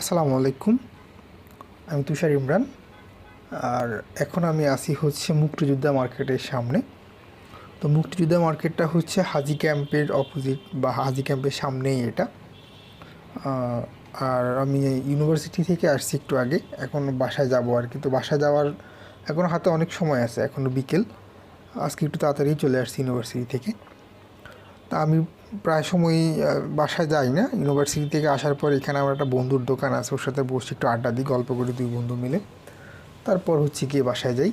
আসসালামু আলাইকুম। আমি তুষার ইমরান। আর এখন আমি আসি হচ্ছে মুক্তিযোদ্ধা মার্কেটের সামনে। তো মুক্তিযোদ্ধা মার্কেটটা হচ্ছে হাজি ক্যাম্পের অপোজিট বা হাজি ক্যাম্পের সামনেই এটা। আর আমি ইউনিভার্সিটি থেকে আসছি একটু আগে। এখন বাসায় যাব আর কি। তো বাসায় যাওয়ার এখনও হাতে অনেক সময় আছে। এখনও বিকেল। আজকে একটু তাড়াতাড়ি চলে আসছি ইউনিভার্সিটি থেকে। তা আমি প্রায় সময়ই বাসায় যাই না। ইউনিভার্সিটি থেকে আসার পর এখানে আমার একটা বন্ধুর দোকান আছে, ওর সাথে বসে একটু আড্ডা দিই, গল্প করি দুই বন্ধু মিলে। তারপর হচ্ছে গিয়ে বাসায় যাই।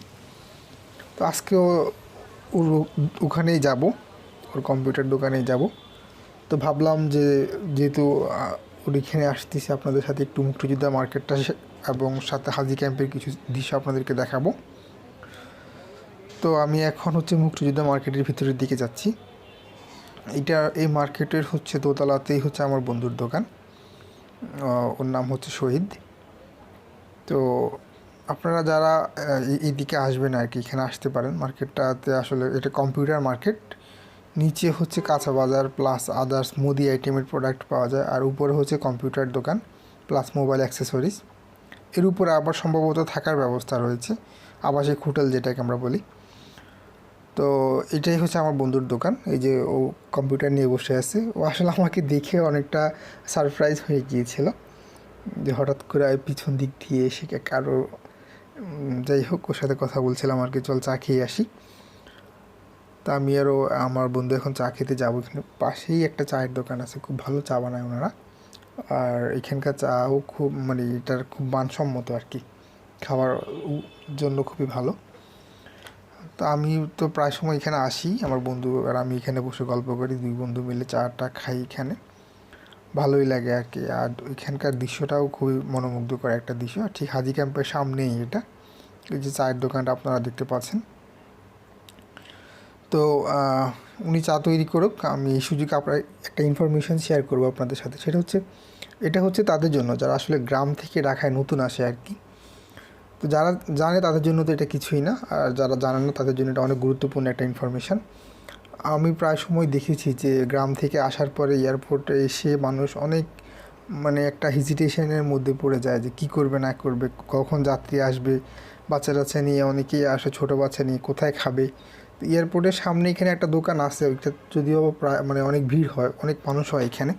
তো আজকেও ওর ওখানেই যাব, ওর কম্পিউটার দোকানেই যাব। তো ভাবলাম যে, যেহেতু ওর এখানে আসতেছি আপনাদের সাথে একটু মুক্তিযোদ্ধা মার্কেটটা এবং সাথে হাজি ক্যাম্পের কিছু দৃশ্য আপনাদেরকে দেখাবো। তো আমি এখন হচ্ছে মুক্তিযোদ্ধা মার্কেটের ভিতরের দিকে যাচ্ছি। এটা এই মার্কেটের হচ্ছে দোতলাতেই হচ্ছে আমার বন্ধুর দোকান। ওর নাম হচ্ছে শহীদ। তো আপনারা যারা এইদিকে আসবেন আর কি, এখানে আসতে পারেন। মার্কেটটাতে আসলে এটা কম্পিউটার মার্কেট। নিচে হচ্ছে কাঁচা বাজার প্লাস আদার্স মুদি আইটেমের প্রোডাক্ট পাওয়া যায়। আর উপরে হচ্ছে কম্পিউটার দোকান প্লাস মোবাইল অ্যাক্সেসরিজ। এর উপরে আবার সম্ভবত থাকার ব্যবস্থা রয়েছে। আবাসিক হোটেল যেটাকে আমরা বলি। তো এটাই হচ্ছে আমার বন্ধুর দোকান, এই যে ও কম্পিউটার নিয়ে বসে আছে। ও আসলে আমাকে দেখে অনেকটা সারপ্রাইজ হয়ে গিয়েছিল যে হঠাৎ করে পিছন দিক দিয়ে এসে কারও যাই হোক, ওর সাথে কথা বলছিলাম আর কি, চল চা খেয়ে আসি। তা আমি আরও আমার বন্ধু এখন চা খেতে যাব এখানে। পাশেই একটা চায়ের দোকান আছে, খুব ভালো চা বানায় ওনারা। আর এখানকার চাও খুব মানে এটার খুব মানসম্মত আর কি। খাওয়ার জন্য খুবই ভালো। তো আমি তো প্রায় সময় এখানে আসি, আমার বন্ধু আর আমি এখানে বসে গল্প করি, দুই বন্ধু মিলে চাটা খাই এখানে। ভালোই লাগে আর কি। আর এখানকার দৃশ্যটাও খুবই মনোমুগ্ধকর একটা দৃশ্য। ঠিক হাজি ক্যাম্পের সামনেই এটা। এই যে চায়ের দোকানটা আপনারা দেখতে পাচ্ছেন। তো উনি চা তৈরি করুক, আমি এই সুযোগে আপনার একটা ইনফরমেশন শেয়ার করব আপনাদের সাথে। সেটা হচ্ছে, এটা হচ্ছে তাদের জন্য। যারা আসলে গ্রাম থেকে রাখায় নতুন আসে আর কি তো যারা জানে তাদের জন্য তো এটা কিছুই না, আর যারা জানে না তাদের জন্য এটা অনেক গুরুত্বপূর্ণ একটা ইনফরমেশান আমি প্রায় সময় দেখেছি যে গ্রাম থেকে আসার পরে এয়ারপোর্টে এসে মানুষ অনেক মানে একটা হেজিটেশনের মধ্যে পড়ে যায় যে কি করবে না করবে, কখন যাত্রী আসবে বাচ্চা টাচ্চা নিয়ে অনেকেই আসে, ছোটো বাচ্চা নিয়ে কোথায় খাবে? তো এয়ারপোর্টের সামনে এখানে একটা দোকান আছে, ওইটা যদিও প্রায় মানে অনেক ভিড় হয়, অনেক মানুষ হয় এখানে।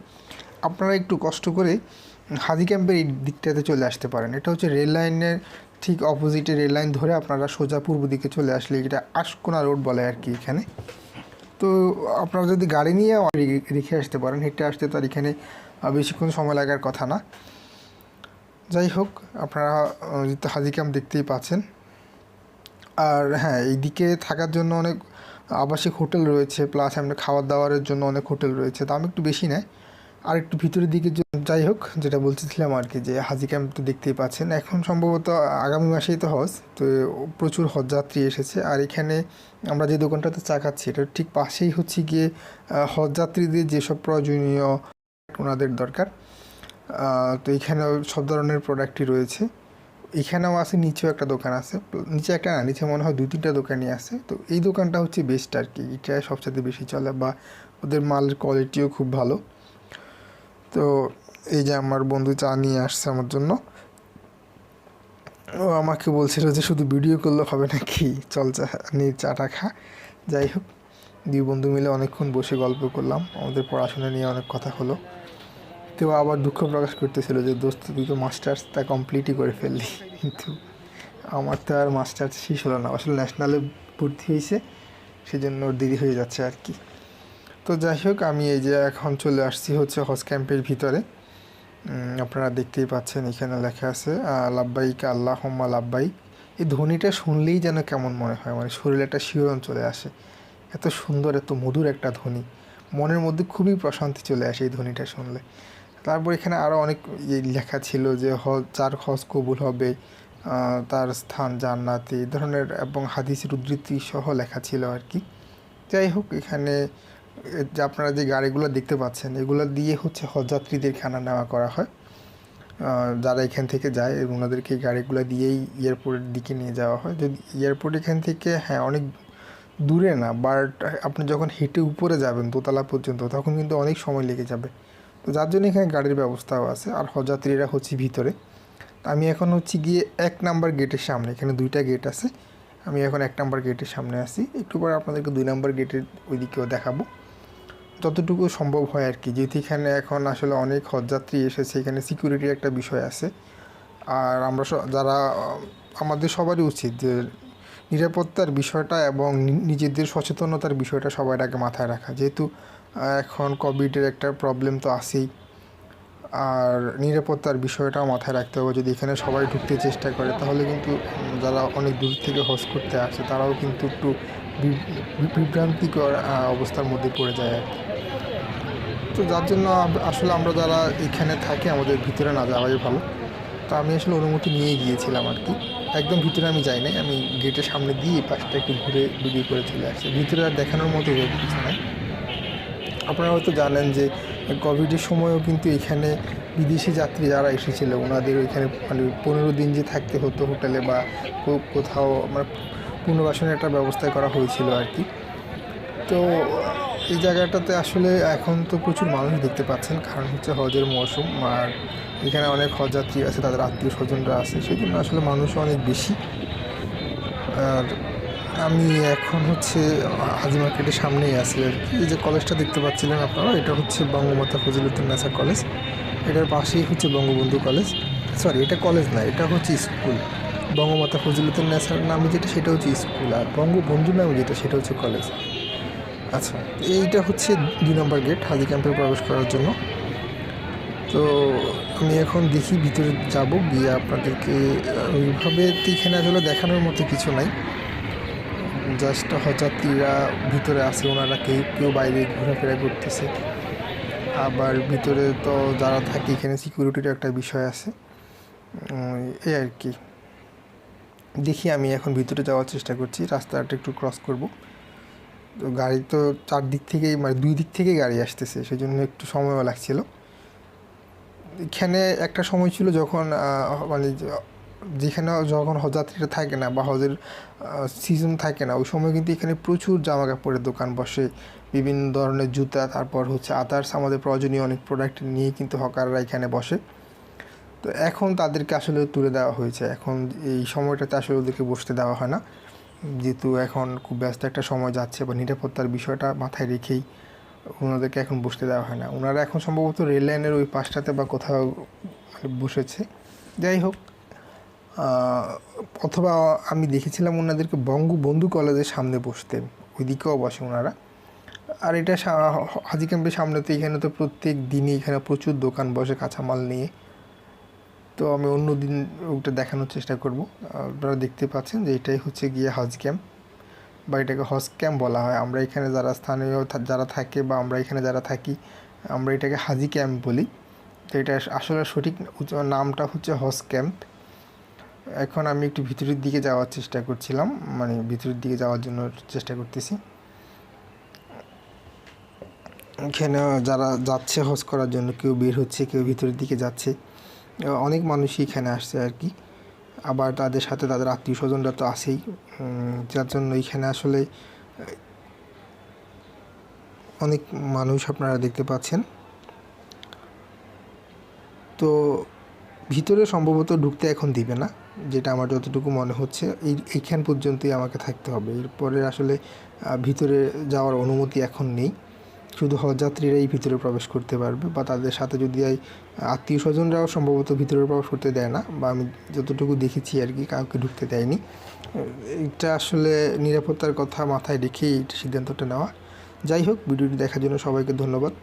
আপনারা একটু কষ্ট করে হাজি ক্যাম্পের এই দিকটাতে চলে আসতে পারেন। এটা হচ্ছে রেল লাইনের ঠিক অপোজিটে রেল লাইন ধরে আপনারা সোজা পূর্ব দিকে চলে আসলে এটা আশকোনা রোড বলে আর কি এখানে। তো আপনারা যদি গাড়ি নিয়ে রেখে আসতে পারেন হেঁটে আসতে তার এখানে বেশিক্ষণ সময় লাগার কথা না। যাই হোক আপনারা আহ, যেহেতু হাজি দেখতেই পাচ্ছেন। আর হ্যাঁ এইদিকে থাকার জন্য অনেক আবাসিক হোটেল রয়েছে প্লাস এমনি খাবার দাবারের জন্য অনেক হোটেল রয়েছে। দাম একটু বেশি নেয়। আর একটু ভিতরের দিকে যাই হোক যেটা বলতেছিলাম আর কি যে হাজি ক্যাম্প তো দেখতেই পাচ্ছেন। এখন সম্ভবত আগামী মাসেই তো হজ তো প্রচুর হজ যাত্রী এসেছে। আর এখানে আমরা যে দোকানটাতে চা খাচ্ছি এটার ঠিক পাশেই হচ্ছে গিয়ে আহ, হজ যাত্রীদের যেসব প্রয়োজনীয় ওনাদের দরকার তো এখানে সব ধরনের প্রোডাক্টই রয়েছে। এখানেও আছে নিচেও একটা দোকান আছে। নিচে একটা না নিচে মনে হয় দু তিনটা দোকানই আছে। তো এই দোকানটা হচ্ছে বেস্ট আর কি এটা সবচেয়ে বেশি চলে বা ওদের মালের কোয়ালিটিও খুব ভালো। তো এই যে আমার বন্ধু চা নিয়ে আসছে আমার জন্য। ও আমাকে বলছিল যে শুধু ভিডিও করলে হবে নাকি? চল চা নিয়ে চাটা খা। যাই হোক, দুই বন্ধু মিলে অনেকক্ষণ বসে গল্প করলাম। আমাদের পড়াশোনা নিয়ে অনেক কথা হলো। তো আবার দুঃখ প্রকাশ করতেছিল যে, দোস্ত, তুই তো মাস্টার্স তা কমপ্লিটই করে ফেললি। কিন্তু আমার তো আর মাস্টার্স শেষ হলো না। আসলে ন্যাশনালে ভর্তি হয়েছে, সেজন্য ওর দেরি হয়ে যাচ্ছে আর কি। তো যাই হোক, আমি এই যে এখন চলে আসছি হচ্ছে হজ ক্যাম্পের ভিতরে। আপনারা দেখতেই পাচ্ছেন এখানে লেখা আছে লাব্বাইক আল্লাহ হোম্মা লাব্বাই এই ধ্বনিটা শুনলেই যেন কেমন মনে হয় মানে শরীরে একটা শিহরণ চলে আসে। এত সুন্দর, এত মধুর একটা ধ্বনি। মনের মধ্যে খুবই প্রশান্তি চলে আসে এই ধ্বনিটা শুনলে। তারপর এখানে আরও অনেক ইয়ে লেখা ছিল যে, হজ, যার হজ কবুল হবে তার স্থান জান্নাতে এই ধরনের এবং হাদিসের উদ্ধৃতি সহ লেখা ছিল আর কি। যাই হোক, এখানে আপনারা যে গাড়িগুলো দেখতে পাচ্ছেন, এগুলো দিয়ে হচ্ছে হজযাত্রীদের খানা নেওয়া করা হয়। যারা এখান থেকে যায় ওনাদেরকে গাড়িগুলো দিয়েই এয়ারপোর্টের দিকে নিয়ে যাওয়া হয়। যদি এয়ারপোর্ট এখান থেকে হ্যাঁ অনেক দূরে না, বাট আপনি যখন হেঁটে উপরে যাবেন, দোতলা পর্যন্ত, তখন কিন্তু অনেক সময় লেগে যাবে। তো যার জন্য এখানে গাড়ির ব্যবস্থাও আছে, আর হজযাত্রীরা হচ্ছে ভিতরে। আমি এখন হচ্ছে গিয়ে এক নাম্বার গেটের সামনে, এখানে দুইটা গেট আছে। আমি এখন এক নাম্বার গেটের সামনে আছি। একটু পরে আপনাদেরকে দুই নাম্বার গেটের ওইদিকেও দেখাবো। যতটুকু সম্ভব হয় আর কি। যেহেতু এখানে এখন আসলে অনেক হজযাত্রী এসেছে, এখানে সিকিউরিটির একটা বিষয় আছে। আর আমরা যারা, আমাদের সবারই উচিত যে নিরাপত্তার বিষয়টা এবং নিজেদের সচেতনতার বিষয়টা সবার আগে মাথায় রাখা। যেহেতু এখন কোভিডের একটা প্রবলেম তো আছেই। আর নিরাপত্তার বিষয়টাও মাথায় রাখতে হবে। যদি এখানে সবাই ঢুকতে চেষ্টা করে, তাহলে কিন্তু যারা অনেক দূর থেকে হজ করতে আসে, তারাও কিন্তু একটু বিভ্রান্তিকর অবস্থার মধ্যে পড়ে যায় আর তো যার জন্য আসলে আমরা যারা এখানে থাকি, আমাদের ভিতরে না যাওয়াই ভালো। তো আমি আসলে অনুমতি নিয়ে গিয়েছিলাম আর কি। একদম ভিতরে আমি যাই নাই আমি গেটের সামনে দিয়ে পাশটা একটু ঘুরে ভিডিও করে চলে আসছি। ভিতরে আর দেখানোর মতো কিছু নাই। আপনারা হয়তো জানেন যে কোভিডের সময়ও কিন্তু এখানে বিদেশি যাত্রী যারা এসেছিল, ওনাদের ওইখানে মানে পনেরো দিন যে থাকতে হতো হোটেলে বা কোথাও মানে পুনর্বাসনের একটা ব্যবস্থা করা হয়েছিল আর কি। তো এই জায়গাটাতে আসলে এখন তো প্রচুর মানুষ দেখতে পাচ্ছেন, কারণ হচ্ছে হজের মৌসুম আর এখানে অনেক হজযাত্রী আছে, তাদের আত্মীয় স্বজনরা আছে, সেই জন্য আসলে মানুষ অনেক বেশি। আর আমি এখন হচ্ছে হাজি মার্কেটের সামনেই আছি আর কি। এই যে কলেজটা দেখতে পাচ্ছিলেন আপনারা, এটা হচ্ছে বঙ্গমাতা ফজিলুদ্দিন নেসা কলেজ এটার পাশেই হচ্ছে বঙ্গবন্ধু কলেজ সরি এটা কলেজ না, এটা হচ্ছে স্কুল বঙ্গমাতা নেসার নামে যেটা, সেটা হচ্ছে স্কুল, আর বঙ্গবন্ধু নামে যেটা, সেটা হচ্ছে কলেজ আচ্ছা এইটা হচ্ছে দুই নম্বর গেট হাজি ক্যাম্পে প্রবেশ করার জন্য। তো আমি এখন দেখি ভিতরে যাব, গিয়ে আপনাদেরকে ওইভাবে এখানে আসলে দেখানোর মতো কিছু নাই। জাস্ট হজযাত্রীরা ভিতরে আছে, ওনারা কেউ কেউ বাইরে ঘোরাফেরা করতেছে। আবার ভিতরে তো যারা থাকে, এখানে সিকিউরিটির একটা বিষয় আছে। এই আর কি। দেখি আমি এখন ভিতরে যাওয়ার চেষ্টা করছি রাস্তাটা একটু ক্রস করব। তো গাড়ি তো চারদিক থেকেই মানে দুই দিক থেকেই গাড়ি আসতেছে সেই জন্য একটু সময়ও লাগছিল। এখানে একটা সময় ছিল যখন মানে যেখানে যখন হজযাত্রীরা থাকে না বা হজের সিজন থাকে না, ওই সময় কিন্তু এখানে প্রচুর জামা কাপড়ের দোকান বসে, বিভিন্ন ধরনের জুতা, তারপর হচ্ছে আদার্স আমাদের প্রয়োজনীয় অনেক প্রোডাক্ট নিয়ে কিন্তু হকাররা এখানে বসে। তো এখন তাদেরকে আসলে তুলে দেওয়া হয়েছে। এখন এই সময়টাতে আসলে ওদেরকে বসতে দেওয়া হয় না। যেহেতু এখন খুব ব্যস্ত একটা সময় যাচ্ছে বা নিরাপত্তার বিষয়টা মাথায় রেখেই ওনাদেরকে এখন বসতে দেওয়া হয় না। ওনারা এখন সম্ভবত রেল লাইনের ওই পাশটাতে বা কোথাও বসেছে। যাই হোক অথবা আমি দেখেছিলাম ওনাদেরকে বঙ্গবন্ধু কলেজের সামনে বসতে। ওইদিকেও বসে ওনারা। আর এটা হাজি ক্যাম্পের সামনে তো এখানে তো প্রত্যেক দিনই এখানে প্রচুর দোকান বসে, কাঁচামাল নিয়ে তো আমি অন্য দিন ওটা দেখানোর চেষ্টা করব। আপনারা দেখতে পাচ্ছেন যে এটাই হচ্ছে গিয়ে হজ ক্যাম্প বা এটাকে হজ ক্যাম্প বলা হয়। আমরা এখানে যারা স্থানীয় যারা থাকে বা আমরা এখানে যারা থাকি, আমরা এটাকে হাজি ক্যাম্প বলি। তো এটা আসলে সঠিক নামটা হচ্ছে হজ ক্যাম্প। এখন আমি একটু ভিতরের দিকে যাওয়ার চেষ্টা করছিলাম মানে ভিতরের দিকে যাওয়ার জন্য চেষ্টা করতেছি। এখানে যারা যাচ্ছে হজ করার জন্য, কেউ বের হচ্ছে, কেউ ভিতরের দিকে যাচ্ছে। অনেক মানুষই এখানে আসছে আর কি। আবার তাদের সাথে তাদের আত্মীয় স্বজনরা তো আছেই। যার জন্য এখানে আসলে অনেক মানুষ আপনারা দেখতে পাচ্ছেন। তো ভিতরে সম্ভবত ঢুকতে এখন দিবে না, যেটা আমার যতটুকু মনে হচ্ছে। এই, এইখান পর্যন্তই আমাকে থাকতে হবে। এরপরে আসলে ভিতরে যাওয়ার অনুমতি এখন নেই। শুধু হজযাত্রীরাই ভিতরে প্রবেশ করতে পারবে বা তাদের সাথে যদি আত্মীয় স্বজনরাও সম্ভবত ভিতরে প্রবেশ করতে দেয় না বা আমি যতটুকু দেখেছি আর কি, কাউকে ঢুকতে দেয়নি। এটা আসলে নিরাপত্তার কথা মাথায় রেখেই সিদ্ধান্তটা নেওয়া। যাই হোক, ভিডিওটি দেখার জন্য সবাইকে ধন্যবাদ।